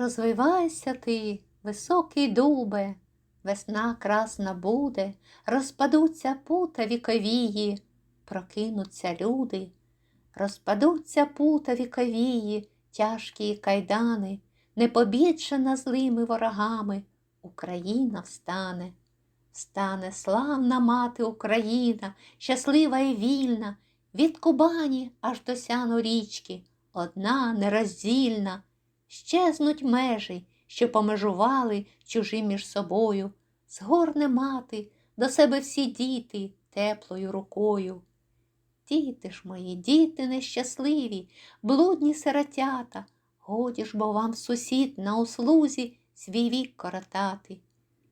Розвивайся ти, високий дубе, весна красна буде, розпадуться пута віковії, прокинуться люди, розпадуться пута віковії, тяжкі кайдани, непобічена злими ворогами, Україна встане. Стане славна мати Україна, щаслива і вільна, від Кубані аж до сяну річки, одна нероздільна. Щезнуть межі, що помежували чужі між собою, згорне мати до себе всі діти теплою рукою. Діти ж мої, діти нещасливі, блудні сиротята, годі ж бо вам сусід на услузі свій вік коротати.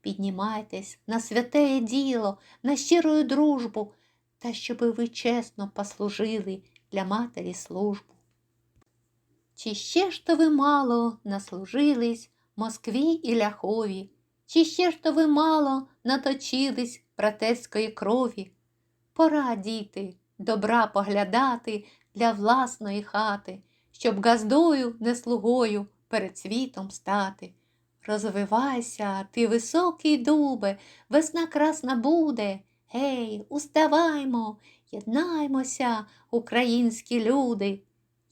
Піднімайтесь на святе діло, на щирую дружбу, та щоби ви чесно послужили для матері службу. Чи ще ж то ви мало наслужились Москві і ляхові, чи ще ж то ви мало наточились братерської крові? Пора, діти, добра поглядати для власної хати, щоб газдою, не слугою перед світом стати. Розвивайся, ти високий дубе, весна красна буде. Гей, уставаймо, єднаймося, українські люди.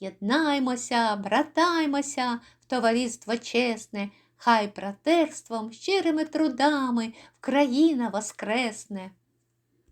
Єднаймося, братаймося в товариство чесне, хай братерством, щирими трудами Вкраїна воскресне.